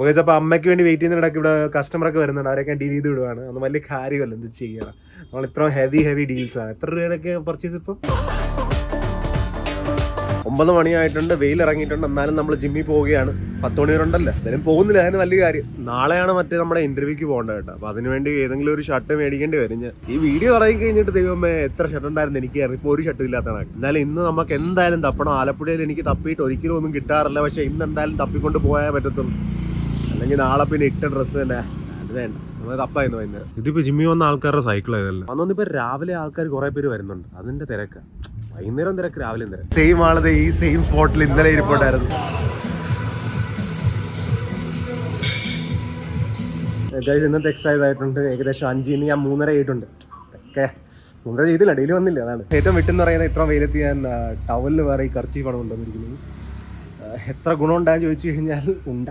അപ്പോൾ അപ്പോൾ അമ്മയ്ക്ക് വേണ്ടി വെയിറ്റ് ചെയ്യുന്ന ഇടയ്ക്ക് ഇവിടെ കസ്റ്റമറൊക്കെ വരുന്നുണ്ട്. അവരൊക്കെ ഡീൽ ചെയ്ത് വിടുവാണ്. അത് വലിയ കാര്യമല്ല എന്ത് ചെയ്യണം നമ്മൾ ഇത്ര ഹെവി ഹെവി ഡീൽസ് ആണ്. എത്ര രൂപയുടെയൊക്കെ പർച്ചേസ് ഇപ്പം? ഒമ്പത് മണിയായിട്ടുണ്ട്. വെയിൽ ഇറങ്ങിയിട്ടുണ്ട്. എന്നാലും നമ്മൾ ജിമ്മിൽ പോവുകയാണ്. പത്ത് മണി വരെ എന്തായാലും പോകുന്നില്ല. അതിന് വലിയ കാര്യം. നാളെയാണ് മറ്റേ നമ്മുടെ ഇന്റർവ്യൂക്ക് പോകേണ്ടത് കേട്ടോ. അപ്പൊ അതിനുവേണ്ടി ഏതെങ്കിലും ഒരു ഷർട്ട് മേടിക്കേണ്ടി വരും. ഈ വീഡിയോ ഇറങ്ങി കഴിഞ്ഞിട്ട് ദൈവമേ എത്ര ഷർട്ട് ഉണ്ടായിരുന്നു എനിക്ക് ഇപ്പോൾ ഒരു ഷർട്ട് ഇല്ലാത്തതാണ് എന്നാലും ഇന്ന് നമുക്ക് എന്തായാലും തപ്പണം. ആലപ്പുഴയിൽ എനിക്ക് തപ്പിയിട്ട് ഒരിക്കലും ഒന്നും കിട്ടാറില്ല. പക്ഷെ ഇന്ന് എന്തായാലും തപ്പിക്കൊണ്ട് പോയാൽ പറ്റത്തുള്ളൂ. അല്ലെങ്കിൽ നാളെ പിന്നെ ഇട്ട ഡ്രസ്സ് തന്നെ. അത് വേണ്ട. നമ്മൾ തപ്പായിരുന്നു വൈകുന്നേരം ഇതിപ്പോ ജിമ്മി വന്ന ആൾക്കാരുടെ സൈക്കിൾ ആയതല്ല അന്നൊന്നും ഇപ്പൊ രാവിലെ ആൾക്കാർ കുറെ പേര് വരുന്നുണ്ട്. അതിന്റെ തിരക്ക്. വൈകുന്നേരം തിരക്ക് രാവിലെ തിരക്ക്. സെയിം ആളത് ഈ സെയിം സ്പോട്ടിൽ ഇന്നലെ ഇരിപ്പുണ്ടായിരുന്നു. ഏകദേശം ഇന്നത്തെ എക്സസൈസ് ആയിട്ടുണ്ട് ഏകദേശം അഞ്ചിന് ഞാൻ മൂന്നര ആയിട്ടുണ്ട്. ഒക്കെ. മൂന്നര ചെയ്തില്ല. ഡെയിലി വന്നില്ല. അതാണ്. ഏറ്റവും വിട്ടെന്ന് പറയുന്നത് ഇത്ര വെയിലത്ത് ഞാൻ ടവലിൽ വേറെ ഈ കർച്ചീഫാണ് കൊണ്ടുവന്നിരിക്കുന്നത്. എത്ര ഗുണം ഉണ്ടായെന്ന് ചോദിച്ചു കഴിഞ്ഞാൽ ഉണ്ട.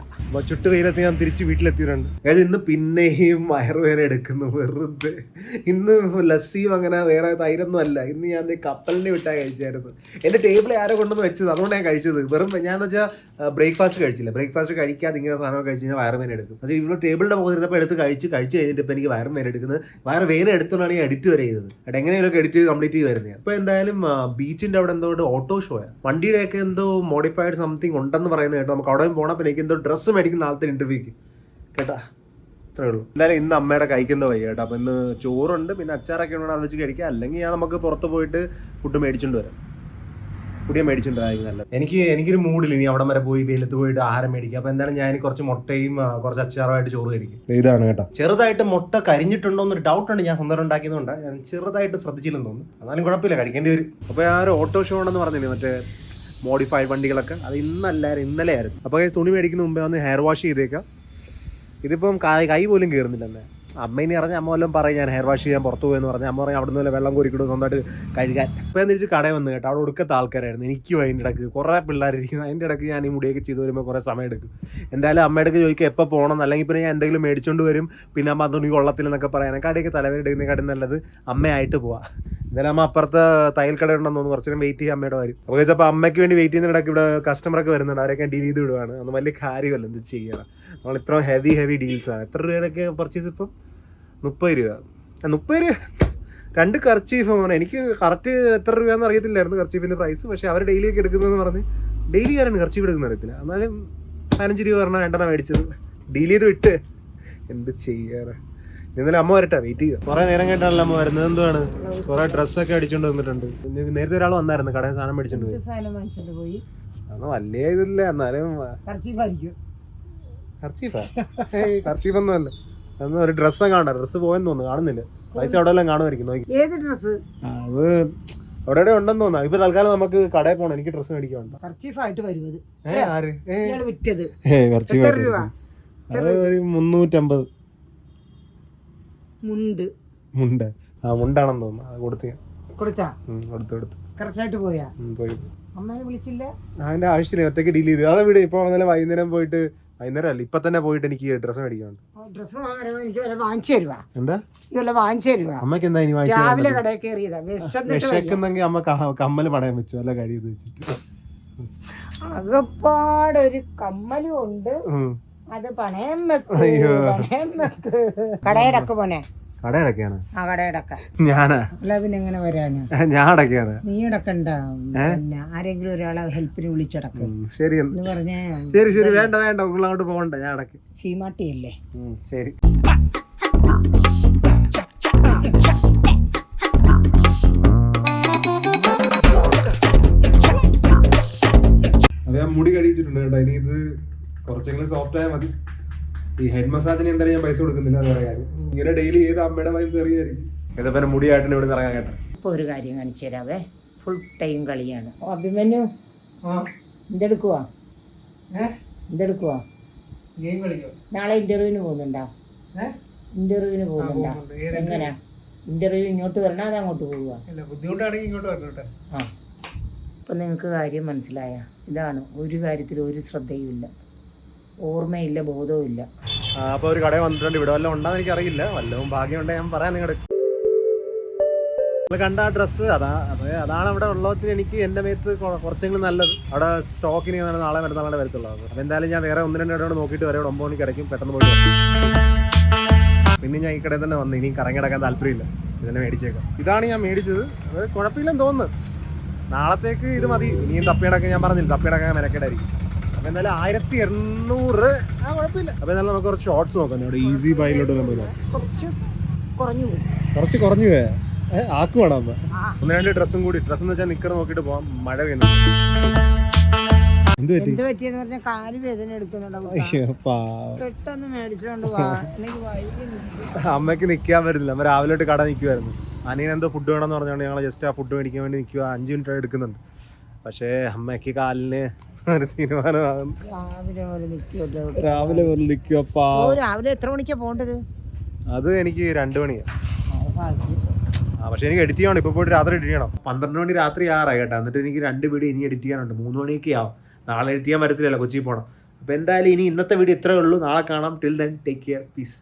ചുട്ട് വെയിലത്ത് ഞാൻ തിരിച്ച് വീട്ടിലെത്തിയിട്ടുണ്ട് അതായത് ഇന്ന് പിന്നെയും വയറുവേന എടുക്കുന്നു വെറുതെ. ഇന്ന് ലസ്സിയും അങ്ങനെ വേറെ തൈരൊന്നും അല്ല. ഇന്ന് ഞാൻ കപ്പലിനെ വിട്ടാ കഴിച്ചായിരുന്നു. എന്റെ ടേബിളിൽ ആരോ കൊണ്ടുവന്ന് വെച്ചത്? അതുകൊണ്ട് ഞാൻ കഴിച്ചത്. വെറും ഞാൻ എന്ന് വെച്ചാൽ ബ്രേക്ക്ഫാസ്റ്റ് കഴിച്ചില്ല. ബ്രേക്ക്ഫാസ്റ്റ് കഴിക്കാതെ ഇങ്ങനെ സാധനം കഴിച്ച് കഴിഞ്ഞാൽ വയറുവേന എടുക്കും. പക്ഷേ ഇവിടെ ടേബിളിന്റെ മുഖത്ത് ഇരുന്നപ്പോൾ എടുത്ത് കഴിച്ച് കഴിച്ച് കഴിഞ്ഞിട്ട് ഇപ്പം എനിക്ക് വയറും വേന എടുക്കുന്നത്. വയറ് വേന എടുത്തോണ്ടാണ് ഞാൻ എഡിറ്റ് വരെ ചെയ്തത്. അത് എങ്ങനെയൊക്കെ എഡിറ്റ് കംപ്ലീറ്റ് ചെയ്ത് വരുന്നത് അപ്പോൾ എന്തായാലും ബീച്ചിന്റെ അവിടെ എന്തോ ഓട്ടോ ഷോയാണ് വണ്ടിയുടെയൊക്കെ എന്തോ മോഡിഫൈഡ് സംതിങ് ഉണ്ടെന്ന് പറയുന്നത് കേട്ടോ. നമുക്ക് അവിടെ പോകണം പിന്നെ എനിക്ക് എന്തോ ഡ്രസ്സ് മേടിക്കുന്ന ആളത്തെ ഇന്റർവ്യൂക്ക് കേട്ടാ? അത്രേ ഉള്ളൂ. എന്തായാലും ഇന്ന് അമ്മയുടെ കഴിക്കുന്ന വയ്യ കേട്ടോ. അപ്പം ഇന്ന് ചോറുണ്ട് പിന്നെ അച്ചാറൊക്കെ ഉണ്ടെങ്കിൽ അത് വെച്ച് കഴിക്കുക അല്ലെങ്കിൽ ഞാൻ നമുക്ക് പുറത്ത് പോയിട്ട് ഫുഡ് മേടിച്ചുകൊണ്ട് വരാം. പുതിയ മേടിച്ചിട്ടുണ്ടായിരുന്നു നല്ലത്. എനിക്ക് എനിക്കൊരു മൂഡിൽ ഇനി അവിടെ വരെ പോയി വെയിലത്ത് പോയിട്ട് ആഹാരം മേടിക്കുക അപ്പൊ എന്തായാലും ഞാൻ കുറച്ച് മുട്ടയും കുറച്ച് അച്ചാറുമായിട്ട് ചോറ് കഴിക്കും. ഇതാണ് കേട്ടോ. ചെറുതായിട്ട് മുട്ട കരിഞ്ഞിട്ടുണ്ടോ എന്നൊരു ഡൗട്ട് ഉണ്ട്. ഞാൻ സ്വന്തം ഉണ്ടാക്കിയതുകൊണ്ട്. ഞാൻ ചെറുതായിട്ട് ശ്രദ്ധിച്ചില്ലെന്ന് തോന്നുന്നു. എന്നാലും കുഴപ്പമില്ല കഴിക്കേണ്ടി വരും. അപ്പോൾ ഞാൻ ഒരു ഓട്ടോ ഷോ ഉണ്ടെന്ന് പറഞ്ഞില്ലേ? മറ്റേ മോഡിഫൈഡ് വണ്ടികളൊക്കെ. അത് ഇന്നല്ലായിരുന്നു ഇന്നലെ ആയിരുന്നു അപ്പോൾ തുണി മേടിക്കുന്ന മുമ്പേ വന്ന് ഹെയർ വാഷ് ചെയ്തേക്കാം. ഇതിപ്പം കൈ പോലും കയറുന്നില്ല എന്നെ അമ്മ ഇനി അറിഞ്ഞ അമ്മ വല്ലതും പറയും ഞാൻ ഹെയർ വാഷ് ചെയ്യാൻ പുറത്തു പോയെന്ന് പറഞ്ഞാൽ അമ്മ പറഞ്ഞാൽ അവിടെ നിന്ന് വെള്ളം കോരിക്കിടും സ്വന്തമായിട്ട് കഴുകാൻ. അപ്പോൾ തിരിച്ച് കടയിൽ വന്ന് കേട്ടോ അവിടെ ഒടുക്കത്തെ ആൾക്കാരായിരുന്നു. എനിക്കും അതിന്റെ ഇടയ്ക്ക് കുറേ പിള്ളേരിരിക്കുന്നു അതിന്റെ ഇടയ്ക്ക് ഞാൻ ഈ മുടിയൊക്കെ ചെയ്തു വരുമ്പോൾ കുറേ സമയം എടുക്കും. എന്തായാലും അമ്മയുടെ ചോദിക്കും എപ്പോൾ പോകണം അല്ലെങ്കിൽ പിന്നെ ഞാൻ എന്തെങ്കിലും മേടിച്ചുകൊണ്ട് വരും. പിന്നെ അമ്മ തുണി കൊള്ളത്തില്ലെന്നൊക്കെ പറയാൻ കടയൊക്കെ തലവേദന എടുക്കുന്നതിനെക്കാട്ടും നല്ലത് അമ്മയായിട്ട് പോവാം. എന്തായാലും അമ്മ അപ്പുറത്ത് തയ്യൽ കട ഉണ്ടെന്ന് തോന്നുന്നു. കുറച്ചു നേരം വെയിറ്റ് ചെയ്യാൻ അമ്മയുടെ വരും അപ്പോൾ ചോദിച്ചപ്പോൾ അമ്മയ്ക്ക് വേണ്ടി വെയിറ്റ് ചെയ്യുന്ന ഇടയ്ക്ക് ഇവിടെ കസ്റ്റമറൊക്കെ വരുന്നുണ്ട്. അവരൊക്കെ ഡീൽ ചെയ്ത് വിടുവാണ്. അന്ന് വലിയ കാര്യമല്ല. എന്ത് ചെയ്യണം നമ്മൾ ഇത്ര ഹെവി ഹെവി ഡീൽസ് ആണ്. എത്ര രൂപയുടെയൊക്കെ പർച്ചേസ് ഇപ്പം? മുപ്പത് രൂപ. മുപ്പത് രൂപ? രണ്ട് കർച്ചീഫ് അങ്ങനെ എനിക്ക് കറക്റ്റ് എത്ര രൂപയാണെന്ന് അറിയത്തില്ലായിരുന്നു കർച്ചീഫിന്റെ പ്രൈസ് പക്ഷെ അവർ ഡെയിലി ഒക്കെ എടുക്കുന്നതെന്ന് പറഞ്ഞ് ഡെയിലി ആരാണ് കർച്ചീഫ് എടുക്കുന്ന അറിയത്തില്ല. എന്നാലും പതിനഞ്ച് രൂപ പറഞ്ഞാൽ രണ്ടെണ്ണം മേടിച്ചത്. ഡീൽ ചെയ്ത് വിട്ട്. എന്ത് ചെയ്യാറ് ഇന്നലെ അമ്മ വരട്ടെ വെയിറ്റ് ചെയ്യുക കുറെ നേരം കേട്ടാണല്ലോ അമ്മ വരുന്നത്. എന്തുവാണ്? കുറെ ഡ്രസ്സൊക്കെ അടിച്ചുകൊണ്ട് വന്നിട്ടുണ്ട്. നേരത്തെ ഒരാൾ വന്നായിരുന്നു കടയിൽ സാധനം മേടിച്ചിട്ട് പോയി. സാധനം പോയി? അന്ന് വലിയ ഇതില്ല എന്നാലും കർച്ചീഫായിരിക്കും കർച്ചീഫാ ഏയ് കർച്ചീഫൊന്നും അല്ല. അന്ന് ഒരു ഡ്രസ്സ് കാണണ്ട ഡ്രസ്സ് പോയെന്ന് തോന്നുന്നു കാണുന്നില്ല. പൈസ അവിടെ എല്ലാം കാണുമായിരിക്കും നോക്കി. ഏത് ഡ്രസ്സ് അത് അവിടെ എവിടെ ഉണ്ടെന്ന് തോന്നാ ഇപ്പൊ തൽക്കാലം നമുക്ക് കടയിൽ പോകണം എനിക്ക് ഡ്രസ്സ് മേടിക്കാൻ കർച്ചീഫായിട്ട് വരും അത്. ഏ ആര്? ഏ വിറ്റത്. എത്ര രൂപ? അത് ഒരു മുന്നൂറ്റമ്പത്. മുണ്ട്. മുണ്ട്. ആ മുണ്ടാണെന്ന് തോന്നുന്നു. അത് കൊടുത്ത് ഞാൻ. കൊടുത്താ? ഉം, കൊടുത്തു കൊടുത്തു. കറക്റ്റായിട്ട് പോയാ? ഉം, പോയി. അമ്മേനെ വിളിച്ചില്ല? അതിന്റെ ആവശ്യമില്ല ഒറ്റയ്ക്ക് ഡീൽ ചെയ്തു. അതെ വീട് ഇപ്പൊ ഇന്നലെ വൈകുന്നേരം പോയിട്ട് വൈകുന്നേരം അല്ല ഇപ്പൊ തന്നെ പോയിട്ട് എനിക്ക് ഡ്രസ്സ് മേടിക്കാനുണ്ട്. ഡ്രസ്സ് വാങ്ങാൻ എനിക്ക് വല്ല വാങ്ങിച്ചു തരുവാ? എന്താ? വാങ്ങിച്ചു തരുവാ? അമ്മയ്ക്ക് എന്താ ഇനി രാവിലെ കടയിൽ കയറിയതാ. വിശന്നിട്ട് വയ്യ. വിശക്കുന്നെങ്കിൽ അമ്മ ക- കമ്മൽ പണയം വെച്ചു. അല്ല കഴിയത് വെച്ചിട്ട്. അകപ്പാടൊരു കമ്മലും ഉണ്ട്. ഉം. അത് പണയം വെക്ക് അയ്യോ. പണയം വെക്ക് കടയിടക്ക് പോനെ കടയിടക്കാണ് ആ കടയിടക്ക ഞാനാ. അല്ല പിന്നെ എങ്ങനെ വരാന്? ഞാൻ അടക്കാണ്. നീ ഇടക്കണ്ട പിന്നെ ആരെങ്കിലും ഒരാളെ ഹെൽപ്പിന് വിളിച്ചടക്ക്. ഉം, ശരി എന്ന്. എന്ന് പറഞ്ഞ. ശരി ശരി. വേണ്ട വേണ്ട. നിങ്ങൾ അങ്ങോട്ട് പോകണ്ട. ഞാൻ അടക്ക്. ചീമാട്ടിയല്ലേ? ഉം, ശരി. അത് ഞാൻ മുടി കടിച്ചിട്ടുണ്ട് കേട്ടോ. ഇനി ഇത് കുറച്ചെങ്കിലും സോഫ്റ്റ് ആയാൽ മതി. ഈ ഹെഡ് മസാജിന് എന്തായാലും ഞാൻ പൈസ കൊടുക്കുന്നില്ല എന്ന് പറയാൻ ഇങ്ങനെ ഡെയിലി ചെയ്ത് അമ്മയുടെ മൈൻഡ് തെറിയായിരിക്കും. മുടിയായിട്ട് ഇവിടെ ഇറങ്ങാൻ കേട്ടോ. ഇപ്പൊ ഒരു കാര്യം കാണിച്ചു തരാവേ. ഫുൾ ടൈം കളിയാണ്. അഭിമന്യു എന്തെടുക്കുവാ? എന്തെടുക്കുവാ? നാളെ ഇന്റർവ്യൂവിന് പോകുന്നുണ്ടോ? ഇന്റർവ്യൂവിന് പോകുന്നുണ്ടോ? എങ്ങനെയാ ഇന്റർവ്യൂ? ഇങ്ങോട്ട് വരണോ അത് അങ്ങോട്ട് പോവുക ബുദ്ധിമുട്ടാണെങ്കിൽ ഇങ്ങോട്ട് വരണം ആ. അപ്പം നിങ്ങൾക്ക് കാര്യം മനസ്സിലായ. ഇതാണ് ഒരു കാര്യത്തിൽ ഒരു ശ്രദ്ധയുമില്ല. ഓർമ്മയില്ല ബോധവും ഇല്ല ആ അപ്പൊ ഒരു കടയിൽ വന്നിട്ടുണ്ട് ഇവിടെ വല്ലതും ഉണ്ടാന്ന് എനിക്ക് അറിയില്ല വല്ലതും ഭാഗ്യം ഉണ്ടെങ്കിൽ ഞാൻ പറയാം നിങ്ങളുടെ കണ്ട ആ ഡ്രസ്സ് അതാ അത് അതാണ് അവിടെ ഉള്ളതിന് എനിക്ക് എന്റെ മേത്ത് കുറച്ചെങ്കിലും നല്ലത്. അവിടെ സ്റ്റോക്കിന് നാളെ മറ്റന്നാളെ വരത്തുള്ളൂ. അപ്പോൾ എന്തായാലും ഞാൻ വേറെ ഒന്ന് രണ്ട് ഇടയോട് നോക്കിയിട്ട് വരെ. ഒമ്പത് മണിക്ക് കിടക്കും പെട്ടെന്ന് പോയി പിന്നെ ഞാൻ ഈ കടയിൽ തന്നെ വന്നു. ഇനിയും കറങ്ങി കിടക്കാൻ താല്പര്യമില്ല. ഇതന്നെ മേടിച്ചേക്കാം. ഇതാണ് ഞാൻ മേടിച്ചത്. അത് കുഴപ്പമില്ലെന്ന് തോന്നുന്നു. നാളത്തേക്ക് ഇത് മതി. ഇനിയും തപ്പിയടക്കം ഞാൻ പറഞ്ഞില്ല. തപ്പിയടക്കാൻ മെനക്കേടായിരിക്കും. അപ്പോൾ എന്തായാലും ആയിരത്തി എണ്ണൂറ് ആ കുഴപ്പമില്ല. അപ്പോൾ എന്തായാലും നമുക്ക് കുറച്ച് ഷോർട്സ് നോക്കാം. ഇവിടെ ഈസി നമ്മൾ കുറച്ച് കുറഞ്ഞു പോയി. കുറച്ച് കുറഞ്ഞു പോയേ. ആക്കുവാണോ അമ്മ ഒന്ന് രണ്ട് ഡ്രസ്സും കൂടി. ഡ്രസ്സ് എന്ന് വെച്ചാൽ നിക്കർ നോക്കിയിട്ട് പോവാം. മഴ പെയ്യുന്നു. എന്ത് പറ്റി? എന്ത് പറ്റിയെന്ന് പറഞ്ഞാൽ കാൽ വേദന എടുക്കുന്നുണ്ടാവും അയ്യോ, പാവം. പെട്ടെന്ന് മേടിച്ചോണ്ട് വാ. എനിക്ക് അമ്മയ്ക്ക് നിൽക്കാൻ പറ്റില്ല. അമ്മ രാവിലെ തൊട്ട് കട നിൽക്കുമായിരുന്നു അനിയൻ എന്തോ ഫുഡ് വേണമെന്ന് പറഞ്ഞുകൊണ്ട് ഞങ്ങൾ ജസ്റ്റ് ആ ഫുഡ് മേടിക്കാൻ വേണ്ടി നിൽക്കുക അഞ്ച് മിനിറ്റ് എടുക്കുന്നുണ്ട്. പക്ഷേ അമ്മയ്ക്ക് കാലിന് ഒരു രാവിലെ പോലെ നിൽക്കുമല്ലോ രാവിലെ നിൽക്കുവപ്പാ ഓ രാവിലെ എത്ര മണിക്കാ പോണ്ടത്? അത് എനിക്ക് രണ്ടു മണിയാണ് ആ. പക്ഷെ എനിക്ക് എഡിറ്റ് ചെയ്യണം ഇപ്പൊ പോയിട്ട് രാത്രി എഡിറ്റ് ചെയ്യണം. പന്ത്രണ്ട് മണി രാത്രി ആറായി കേട്ടോ എന്നിട്ട് എനിക്ക് രണ്ട് വീഡിയോ ഇനി എഡിറ്റ് ചെയ്യാനുണ്ട്. മൂന്ന് മണിയൊക്കെ ആവും. നാളെ എഡിറ്റ് ചെയ്യാൻ പറ്റത്തില്ലല്ലോ കൊച്ചിയിൽ പോകണം അപ്പൊ എന്തായാലും ഇനി ഇന്നത്തെ വീഡിയോ ഇത്രേ ഉള്ളൂ. നാളെ കാണാം. Till then take care peace